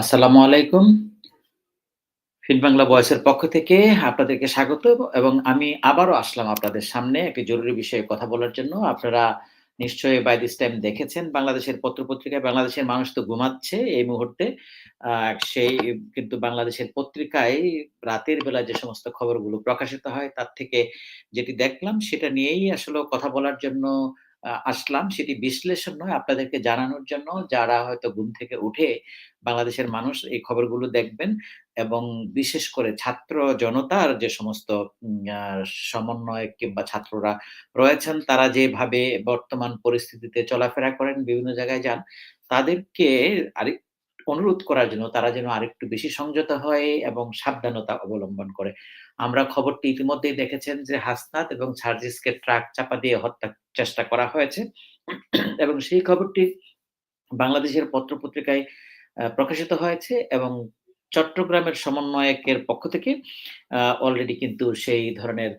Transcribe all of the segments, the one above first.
আসসালামু আলাইকুম। ফিন বাংলা ভয়েসের পক্ষ থেকে আপনাদেরকে স্বাগত এবং আমি আবারও আসলাম আপনাদের সামনে একটি জরুরি বিষয়ে কথা বলার জন্য। আপনারা নিশ্চয়ই বাই দিস টাইম দেখেছেন বাংলাদেশের পত্র-পত্রিকায়, বাংলাদেশের মানুষ তো ঘুমাচ্ছে এই মুহূর্তে। সেই কিন্তু বাংলাদেশের পত্রিকায় রাতের বেলা যে সমস্ত খবরগুলো প্রকাশিত হয়, তার থেকে যেটি দেখলাম সেটা নিয়েই আসলে কথা বলার জন্য আসলাম। সেটি বিশ্লেষণ নয় আপনাদেরকে জানানোর জন্য যারা হয়তো ঘুম থেকে উঠে বাংলাদেশের মানুষ এই খবরগুলো দেখবেন এবং বিশেষ করে ছাত্র জনতার যে সমস্ত সমন্বয় কিংবা ছাত্ররা রয়েছেন তারা যেভাবে বর্তমান পরিস্থিতিতে চলাফেরা করেন, বিভিন্ন জায়গায় যান, তাদেরকে আরেক অনুরোধ করার জন্য তারা যেন আরেকটু বেশি সংযত হয় এবং সাবধানতা অবলম্বন করে। আমরা খবরটি ইতিমধ্যেই দেখেছেন যে হাসনাত এবং সার্জিসকে ট্রাক চাপা দিয়ে হত্যা চেষ্টা করা হয়েছে এবং সেই খবরটি বাংলাদেশের পত্রপত্রিকায় প্রকাশিত হয়েছে এবং চট্টগ্রামের সমন্বয়কের পক্ষ থেকে অলরেডি কিন্তু সেই ধরনের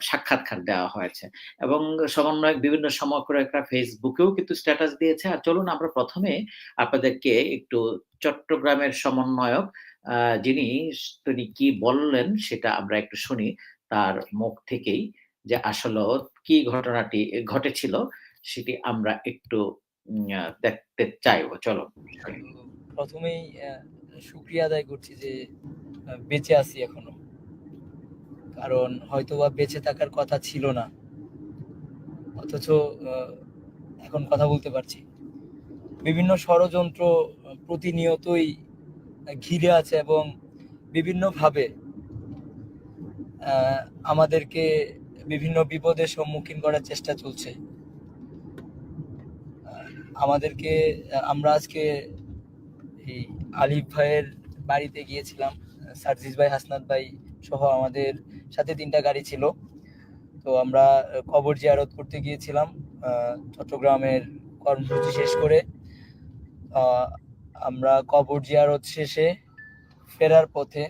সাক্ষাৎকার দেওয়া হয়েছে এবং সমন্বয়ক বিভিন্ন সমন্বয়করা ফেসবুকেও কিন্তু স্ট্যাটাস দিয়েছে। আর চলুন আমরা প্রথমে আপনাদেরকে একটু চট্টগ্রামের সমন্বয়ক যিনি, তিনি কি বললেন সেটা আমরা একটু শুনি তার মুখ থেকেই যে আসলেও কি ঘটনাটি ঘটেছিল সেটি আমরা একটু দেখতে চাইব। চলো শুনি। তো ১ম এই অ্যা শুকরিয়া আদায় করছি যে বেঁচে আছি এখনও। কারণ হয়তোবা বেঁচে থাকার কথা ছিল না। অথচ এখন কথা বলতে পারছি। বিভিন্ন ষড়যন্ত্র প্রতিনিয়তই ঘিরে আছে এবং বিভিন্নভাবে আমাদেরকে বিভিন্ন বিপদের সম্মুখীন করার চেষ্টা চলছে। আমাদেরকে আমরা আজকে এই আলিফ ভাইয়ের বাড়িতে গিয়েছিলাম। সার্জিস ভাই, হাসনাত ভাই সহ আমাদের সাথে তিনটা গাড়ি ছিল। তো আমরা কবর জিয়ারত করতে গিয়েছিলাম চট্টগ্রামের কর্মসূচি শেষ করে। আমরা কবর জিয়ারত শেষে ফেরার পথে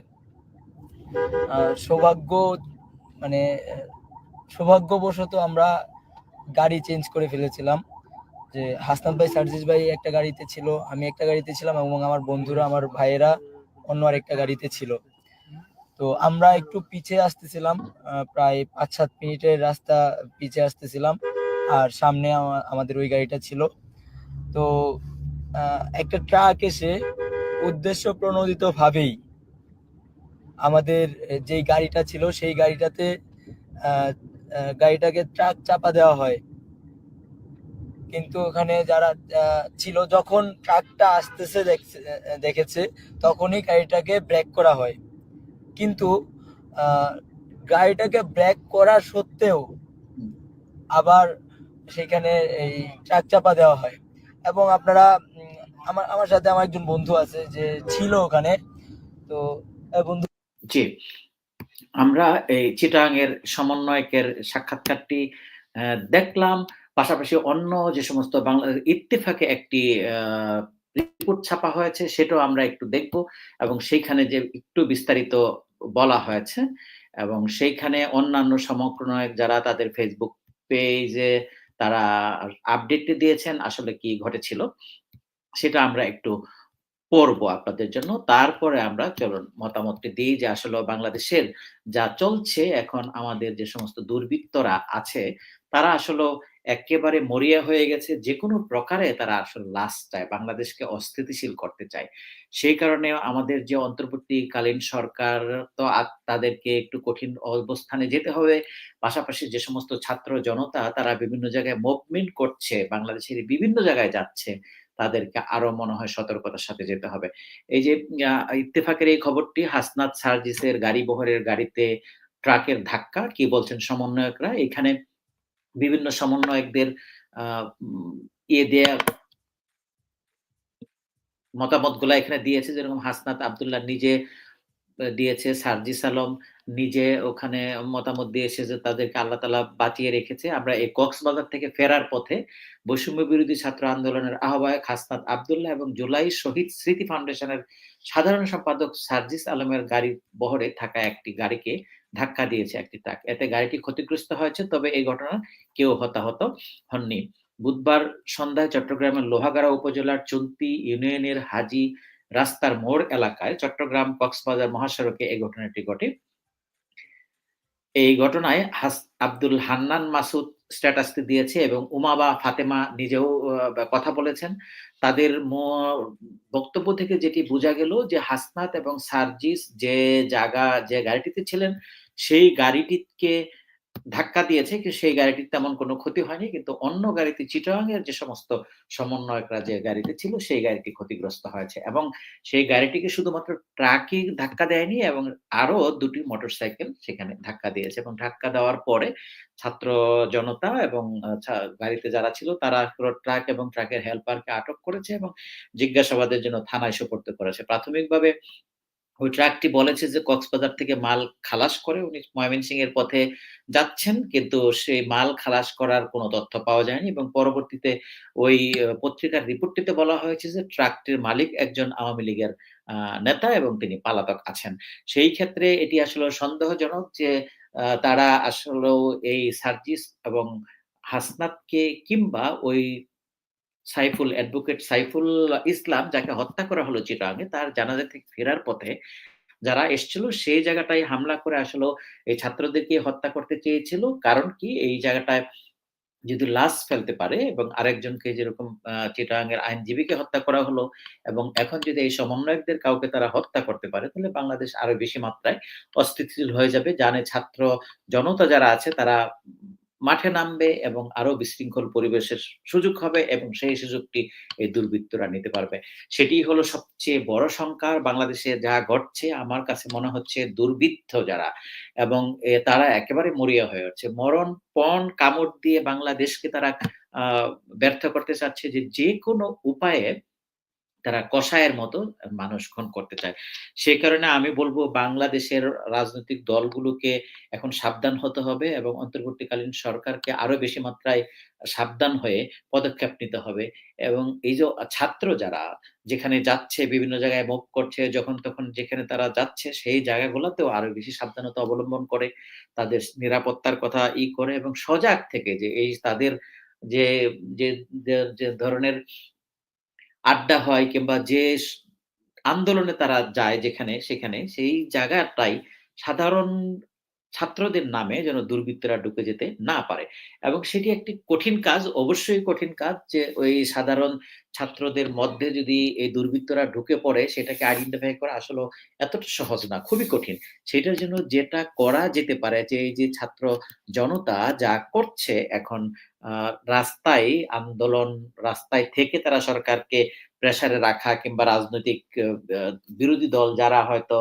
সৌভাগ্য মানে সৌভাগ্যবশত আমরা গাড়ি চেঞ্জ করে ফেলেছিলাম। যে হাসনাত ভাই, সার্জিস ভাই একটা গাড়িতে ছিল, আমি একটা গাড়িতে ছিলাম এবং আমার বন্ধুরা, আমার ভাইয়েরা অন্য আরেকটা গাড়িতে ছিল। তো আমরা একটু পিছিয়ে আসতেছিলাম। প্রায় ৫-৭ মিনিটের রাস্তা পিছিয়ে আসতেছিলাম। আর সামনে আমাদের ওই গাড়িটা ছিল। তো একটা ট্রাক এসে উদ্দেশ্য প্রণোদিতভাবেই আমাদের এ যেই গাড়িটা ছিল সেই গাড়িটাতে গাড়িটাকে ট্রাক চাপা দেওয়া হয়। কিন্তু ওখানে যারা ছিল, যখন ট্রাকটা আসতেছে দেখছে তখনই গাড়িটাকে ব্রেক করা হয়। কিন্তু গাড়িটাকে ব্রেক করা সত্ত্বেও আবার সেখানে এই ট্রাক চাপা দেওয়া হয়। এবং আপনারা আমার আমার সাথে আমার একজন বন্ধু আছে যে ছিল ওখানে। তো বন্ধু জি। আমরা এই চিটাগাং এর সমন্বয়কের সাক্ষাৎকারটি দেখলাম। পাশাপাশি অন্য যে সমস্ত বাংলা, ইত্তেফাকে একটি রিপোর্ট ছাপা হয়েছে, সেটাও আমরা একটু দেখব এবং সেইখানে যে একটু বিস্তারিত বলা হয়েছে এবং সেইখানে অন্যান্য সমন্বয়ক যারা তাদের ফেসবুক পেজে তারা আপডেটটি দিয়েছেন, আসলে কি ঘটেছিল, সেটা আমরা একটু পড়ব আপনাদের জন্য। তারপরে আমরা চলুন মতামতটি দিই যে আসলে বাংলাদেশের যা চলছে, এখন আমাদের যে সমস্ত দুর্বৃত্তরা আছে, তারা আসলেও এক্কেবারে মরিয়া হয়ে গেছে। যেকোনো প্রকারে তারা আসলে লাশ চায়। বাংলাদেশকে অস্থিতিশীল করতে চায়। সেই কারণে আমাদের যে অন্তর্বর্তীকালীন সরকার তো তাদেরকে একটু কঠিন অবস্থানে যেতে হবে। পাশাপাশি যে সমস্ত ছাত্র জনতা তারা বিভিন্ন জায়গায় মুভমেন্ট করছে, বাংলাদেশের বিভিন্ন জায়গায় যাচ্ছে। তাদেরকে আরও মনে হয় সতর্কতার সাথে যেতে হবে। এই যে ইত্তেফাকের এই খবরটি হাসনাত সার্জিসের গাড়ি বহরের গাড়িতে ট্রাকের ধাক্কা, কি বলছেন সমন্বয়করা? এখানে বিভিন্ন সমন্বয়কদের ইয়ে দেয়া মতামতগুলা এখানে দিয়েছে যেরকম হাসনাত আব্দুল্লাহ নিজে দিয়েছে, সার্জিস আলম নিজে ওখানে মতামত দিয়েছে যে তাদেরকে আল্লাহ তাআলা বাঁচিয়ে রেখেছে। আমরা এই কক্সবাজার থেকে ফেরার পথে বৈষম্য বিরোধী ছাত্র আন্দোলনের আহ্বায়ক হাসনাত আব্দুল্লাহ এবং জুলাই শহীদ স্মৃতি ফাউন্ডেশনের সাধারণ সম্পাদক সার্জিস আলমের গাড়ি বহরে থাকা একটি গাড়িকে ধাক্কা দিয়েছে একটি ট্রাক। এতে গাড়িটি ক্ষতিগ্রস্ত হয়েছে, তবে এই ঘটনা কেউ হতাহত হননি। বুধবার সন্ধ্যায় চট্টগ্রামের লোহাগাড়া উপজেলার চুন্তি ইউনিয়নের হাজি রাস্তার মোড় এলাকায় চট্টগ্রাম কক্সবাজার মহাসড়কে এই ঘটনাটি ঘটে। এই ঘটনায় আব্দুল হান্নান মাসুদ স্ট্যাটাসটি দিয়েছে এবং উমা বা ফাতেমা নিজেও কথা বলেছেন। তাদের বক্তব্য থেকে যেটি বোঝা গেল যে হাসনাত এবং সার্জিস যে জায়গা, যে গাড়িটিতে ছিলেন, সেই গাড়িটিকে ধাক্কা দিয়েছে, কিন্তু সেই গাড়িটির তেমন কোনো ক্ষতি হয়নি। কিন্তু অন্য গাড়িতে চিটাগাং এর যে সমস্ত সমন্বয়করা যে গাড়িতে ছিল, সেই গাড়িটি ক্ষতিগ্রস্ত হয়েছে এবং সেই গাড়িটিকে শুধুমাত্র ট্রাকই ধাক্কা দেয়নি এবং আরও ২ টি মোটরসাইকেল সেখানে ধাক্কা দিয়েছে এবং ধাক্কা দেওয়ার পরে ছাত্র জনতা এবং গাড়িতে যারা ছিল, তারা ট্রাক এবং ট্রাকের হেল্পারকে আটক করেছে এবং জিজ্ঞাসাবাদের জন্য থানায় সোপর্দ করেছে। প্রাথমিকভাবে ওই ট্রাকটি বলেছে যে কক্সবাজার থেকে মাল খালাস করে উনি ময়মনসিংহের পথে যাচ্ছেন। কিন্তু সেই মাল খালাস করার কোনো তথ্য পাওয়া যায়নি এবং পরবর্তীতে ওই পত্রিকার রিপোর্টটিতে বলা হয়েছে যে ট্রাকটির মালিক একজন আওয়ামী লীগের নেতা এবং তিনি পালাতক আছেন। সেই ক্ষেত্রে এটি আসলে সন্দেহজনক যে তারা আসলেও এই সার্জিস এবং হাসনাতকে কিংবা ওই সাইফুল অ্যাডভোকেট সাইফুল ইসলাম যাকে হত্যা করা হলো চিটাগাংয়ে তার জানাজা থেকে ফেরার পথে যারা এসছিল, সেই জায়গাটায় হামলা করে আসলেও এই ছাত্রদেরকে হত্যা করতে চেয়েছিল। কারণ কি এই জায়গাটায় যদি লাশ ফেলতে পারে এবং আরেকজনকে যেরকম চিটাগাংয়ের আইনজীবীকে হত্যা করা হলো এবং এখন যদি এই সমন্বয়কদের কাউকে তারা হত্যা করতে পারে, তাহলে বাংলাদেশ আরও বেশি মাত্রায় অস্থিতিশীল হয়ে যাবে। জানে ছাত্র জনতা যারা আছে, তারা মাঠে নামবে এবং আরও বিশৃঙ্খল পরিবেশের সুযোগ হবে এবং সেই সুযোগটি এই দুর্বৃত্তরা নিতে পারবে। সেটিই হলো সবচেয়ে বড় শঙ্কা বাংলাদেশে যা ঘটছে, আমার কাছে মনে হচ্ছে দুর্বৃত্ত যারা এবং তারা একেবারে মরিয়া হয়ে উঠছে। মরণ, পণ, কামড় দিয়ে বাংলাদেশকে তারা ব্যর্থ করতে চাচ্ছে যে যেকোনো উপায়ে তারা কষায়ের মতো মানুষ খুন করতে চায়। সে কারণে আমি বলব বাংলাদেশের রাজনৈতিক দলগুলোকে এখন সাবধান হতে হবে এবং অন্তর্বর্তীকালীন সরকারকে আরও বেশি মাত্রায় সাবধান হয়ে পদক্ষেপ নিতে হবে এবং এই যে ছাত্র যারা, যেখানে যাচ্ছে, বিভিন্ন জায়গায় মুভ করছে, যখন তখন যেখানে তারা যাচ্ছে, সেই জায়গাগুলোতেও আরও বেশি সাবধানতা অবলম্বন করে, তাদের নিরাপত্তার কথা ই করে এবং সজাগ থেকে যে এই তাদের যে যে ধরনের আড্ডা হয় কিংবা যে আন্দোলনে তারা যায় যেখানে সেখানে সেই জায়গাটাই সাধারণ ছাত্রদের নামে যেন দুর্বৃত্তরা ঢুকে যেতে না পারে এবং সেটি একটি কঠিন কাজ, অবশ্যই কঠিন কাজ যে ওই সাধারণ ছাত্রদের মধ্যে যদি এই দুর্বৃত্তরা ঢুকে পড়ে সেটাকে আইডেন্টিফাই করা আসলেও এতটা সহজ না, খুবই কঠিন। সেটার জন্য যেটা করা যেতে পারে যে এই যে ছাত্র জনতা যা করছে এখন রাস্তায় আন্দোলন, রাস্তায় থেকে তারা সরকারকে প্রেসারে রাখা কিংবা রাজনৈতিক বিরোধী দল যারা হয়তো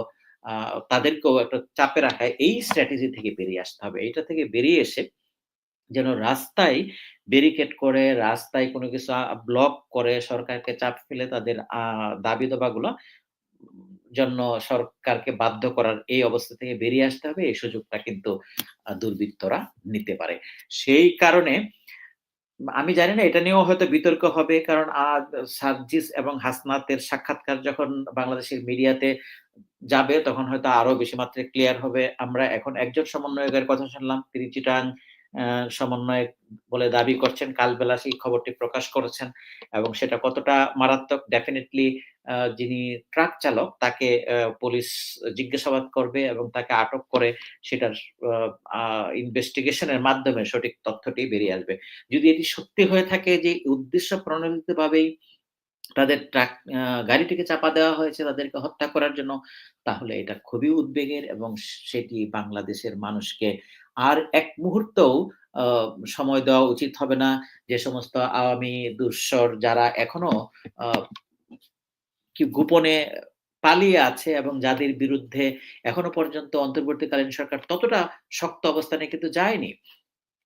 তাদেরকেও একটা চাপে রাখা এই স্ট্র্যাটেজি থেকে বেরিয়ে আসতে হবে। এটা থেকে বেরিয়ে এসে যেন রাস্তায় ব্যারিকেড করে, রাস্তায় কোনো কিছু ব্লক করে সরকারকে চাপ ফেলে তাদের আ দাবি-দাবাগুলা জন্য সরকারকে বাধ্য করার এই অবস্থা থেকে বেরিয়ে আসতে হবে। এই সুযোগটা কিন্তু দুর্বৃত্তরা নিতে পারে। সেই কারণে, আমি জানি না, এটা নিয়েও হয়তো বিতর্ক হবে। কারণ আ সার্জিস এবং হাসনাতের সাক্ষাৎকার যখন বাংলাদেশের মিডিয়াতে যাবে, তখন হয়তো আরও বেশি মাত্রায় ক্লিয়ার হবে। আমরা এখন একজন সমন্বয়কের কথা শুনলাম। তিনি চিটাগাং আ সমন্বয়ক বলে দাবি করছেন। কালবেলা সেই খবরটি প্রকাশ করেছেন এবং সেটা কতটা মারাত্মক ডেফিনেটলি যিনি ট্রাক চালক তাকে পুলিশ জিজ্ঞাসাবাদ করবে এবং তাকে আটক করে সেটার আ আ ইনভেস্টিগেশন এর মাধ্যমে সঠিক তথ্যটি বেরিয়ে আসবে। যদি এটি সত্যি হয়ে থাকে যে উদ্দেশ্য প্রণোদিতভাবেই তাদের ট্রাক গাড়িটিকে চাপা দেওয়া হয়েছে তাদেরকে হত্যা করার জন্য, তাহলে এটা খুবই উদ্বেগের এবং সেটি বাংলাদেশের মানুষকে আর এক মুহূর্তও সময় দেওয়া উচিত হবে না। যে সমস্ত আওয়ামী দুঃসর যারা এখনও কি গোপনে পালিয়ে আছে এবং যাদের বিরুদ্ধে এখনও পর্যন্ত অন্তর্বর্তীকালীন সরকার ততটা শক্ত অবস্থানে কিন্তু যায়নি।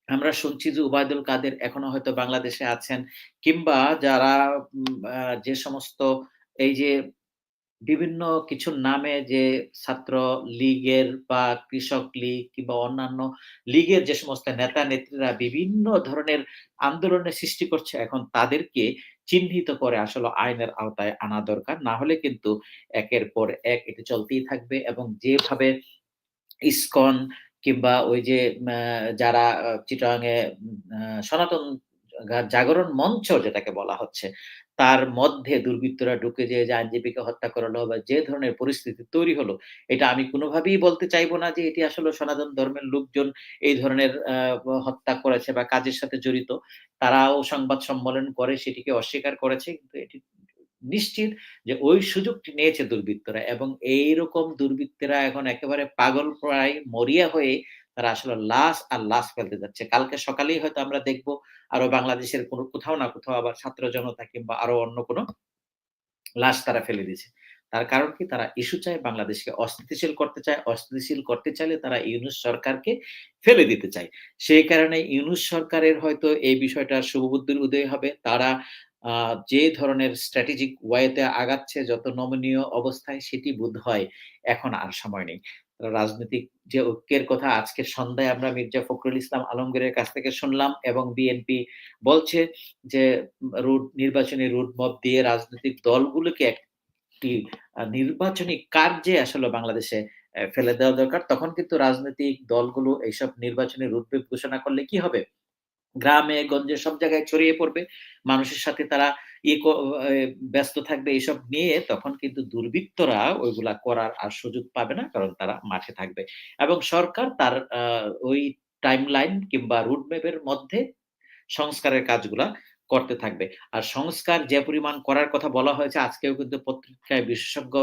আমরা শুনছি যে উবায়দুল কাদের এখনও হয়তো বাংলাদেশে আছেন কিংবা যারা যে সমস্ত এই যে বিভিন্ন কিছুর নামে যে ছাত্র লীগের বা কৃষক লীগ কিংবা অন্যান্য লীগের যে সমস্ত নেতা-নেত্রীরা বিভিন্ন ধরনের আন্দোলনের সৃষ্টি করছে, এখন তাদেরকে চিহ্নিত করে আসলে আইনের আওতায় আনা দরকার। না হলে কিন্তু একের পর এক এটি চলতেই থাকবে এবং যেভাবে ইসকন কিংবা ওই যে যারা আ চিটাগাং এ সনাতন জাগরণ মঞ্চ যেটাকে বলা হচ্ছে, তার মধ্যে দুর্বৃত্তরা ঢুকে যে আইনজীবীকে হত্যা করালো বা যে ধরনের পরিস্থিতি তৈরি হলো, এটা আমি কোনোভাবেই বলতে চাইব না যে এটি আসলে সনাতন ধর্মের লোকজন এই ধরনের হত্যা করেছে বা কাজের সাথে জড়িত। তারাও সংবাদ সম্মেলন করে সেটিকে অস্বীকার করেছে। কিন্তু এটি নিশ্চিত যে ওই সুযোগটি নিয়েছে দুর্বৃত্তরা এবং এইরকম দুর্বৃত্তরা এখন একেবারে পাগল প্রায় মরিয়া হয়ে তারা আসলে লাশ আর লাশ ফেলতে যাচ্ছে। কালকে সকালেই হয়তো আমরা দেখব আরও বাংলাদেশের কোনো কোথাও না কোথাও আবার ছাত্র জনতা কিংবা আরও অন্য কোনো লাশ তারা ফেলে দিয়েছে। তার কারণ কি? তারা ইস্যু চায় বাংলাদেশকে অস্থিতিশীল করতে চায়। অস্থিতিশীল করতে চাইলে তারা ইউনুস সরকারকে ফেলে দিতে চায়। সেই কারণে ইউনুস সরকারের হয়তো এই বিষয়টা শুভবুদ্ধির উদয় হবে। তারা যে ধরনের স্ট্র্যাটেজিক ওয়েতে আগাচ্ছে, যত নমনীয় অবস্থায় সেটি বোধ হয় এখন আর সময় নেই। রাজনৈতিক যে ঐক্যের কথা আজকের সন্ধ্যায় আমরা মির্জা ফখরুল ইসলাম আলমগীরের কাছ থেকে শুনলাম এবং বিএনপি বলছে যে, রুট, নির্বাচনী রুট ম্যাপ দিয়ে রাজনৈতিক দলগুলোকে একটি নির্বাচনী কার্যে আসলে বাংলাদেশে ফেলে দেওয়া দরকার। তখন কিন্তু রাজনৈতিক দলগুলো এইসব নির্বাচনী রুটম্যাপ ঘোষণা করলে কি হবে? গ্রামে, গঞ্জে সব জায়গায় ছড়িয়ে পড়বে। মানুষের সাথে তারা ব্যস্ত থাকবে এসব নিয়ে তখন কিন্তু দুর্বৃত্তরা ওইগুলা করার আর সুযোগ পাবে না। কারণ তারা মাঠে থাকবে। এবং সরকার তার ওই টাইমলাইন কিংবা রুট ম্যাপ এর মধ্যে সংস্কারের কাজগুলা করতে থাকবে। আর সংস্কার যে পরিমাণ করার কথা বলা হয়েছে, আজকেও কিন্তু পত্রিকায় বিশেষজ্ঞ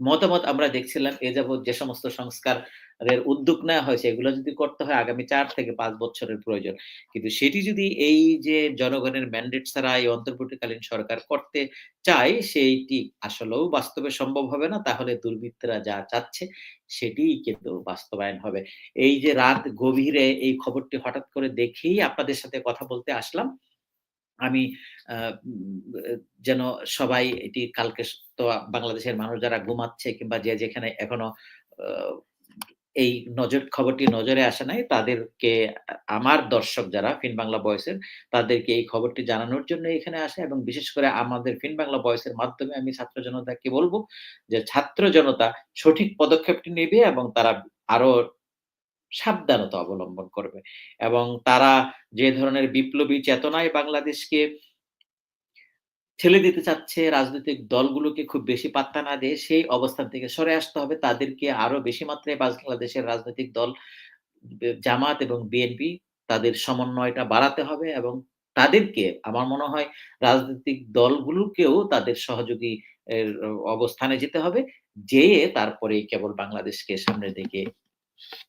মতামত আমরা দেখছিলাম, এ যাবৎ যে সমস্ত সংস্কারের উদ্যোগ নেওয়া হয়েছে, এগুলো যদি করতে হয় আগামী চার থেকে পাঁচ বছরের প্রয়োজন। কিন্তু সেটি যদি এই যে জনগণের ম্যান্ডেট ছাড়া এই অন্তর্বর্তীকালীন সরকার করতে চায়, সেইটি আসলেও বাস্তবে সম্ভব হবে না। তাহলে দুর্বৃত্তরা যা চাচ্ছে সেটিই কিন্তু বাস্তবায়ন হবে। এই যে রাত গভীরে এই খবরটি হঠাৎ করে দেখেই আপনাদের সাথে কথা বলতে আসলাম। আমি যেন সবাই এটি কালকে তো বাংলাদেশের মানুষ যারা ঘুমাচ্ছে কিংবা যে যেখানে এখনও এই নজর, খবরটি নজরে আসে নাই, তাদেরকে আমার দর্শক যারা ফিন বাংলা বয়সের তাদেরকে এই খবরটি জানানোর জন্য এখানে আসে এবং বিশেষ করে আমাদের ফিন বাংলা বয়সের মাধ্যমে আমি ছাত্র জনতাকে বলব যে ছাত্র জনতা সঠিক পদক্ষেপটি নেবে এবং তারা আরও সাবধানতা অবলম্বন করবে। এবং তারা যে ধরনের বিপ্লবী চেতনায় বাংলাদেশকে ঠেলে দিতে চাচ্ছে, রাজনৈতিক দলগুলোকে খুব বেশি পাত্তা না দিয়ে সেই অবস্থান থেকে সরে আসতে হবে। তাদেরকে আরও বেশি মাত্রায় বাংলাদেশের রাজনৈতিক দল জামাত এবং বিএনপি তাদের সমন্বয়টা বাড়াতে হবে এবং তাদেরকে আমার মনে হয় রাজনৈতিক দলগুলোকেও তাদের সহযোগী অবস্থানে যেতে হবে। যেয়ে তারপরেই কেবল বাংলাদেশকে সামনের দিকে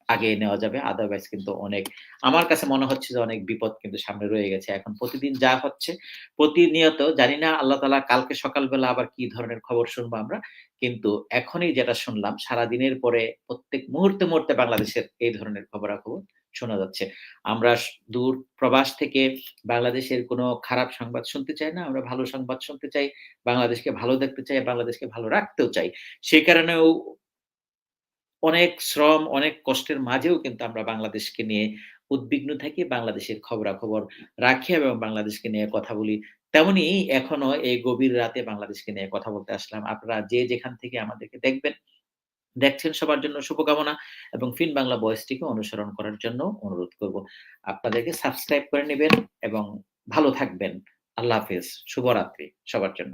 আগিয়ে নেওয়া যাবে। আদারওয়াইজ কিন্তু অনেক আমার কাছে মনে হচ্ছে যে অনেক বিপদ কিন্তু সামনে রয়ে গেছে। এখন প্রতিদিন যা হচ্ছে প্রতিনিয়ত জানি না আল্লাহ তাআলা কালকে সকালবেলা আবার কি ধরনের খবর শুনব আমরা। কিন্তু এখনই যেটা শুনলাম সারাদিনের পরে প্রত্যেক মুহূর্তে, মুহূর্তে বাংলাদেশের এই ধরনের খবরাখবর শোনা যাচ্ছে। আমরা দূর প্রবাস থেকে বাংলাদেশের কোনো খারাপ সংবাদ শুনতে চাই না। আমরা ভালো সংবাদ শুনতে চাই। বাংলাদেশকে ভালো দেখতে চাই, বাংলাদেশকে ভালো রাখতেও চাই। সেই কারণেও অনেক শ্রম, অনেক কষ্টের মাঝেও কিন্তু আমরা বাংলাদেশকে নিয়ে উদ্বিগ্ন থাকি। বাংলাদেশের খবরাখবর রাখি এবং বাংলাদেশকে নিয়ে কথা বলি। তেমনি এখনও এই গভীর রাতে বাংলাদেশকে নিয়ে কথা বলতে আসলাম। আপনারা যে যেখান থেকে আমাদেরকে দেখবেন, দেখছেন সবার জন্য শুভকামনা এবং ফিন বাংলা ভয়েসটিকে অনুসরণ করার জন্য অনুরোধ করব। আপনাদেরকে সাবস্ক্রাইব করে নেবেন এবং ভালো থাকবেন। আল্লাহ হাফেজ। শুভরাত্রি সবার জন্য।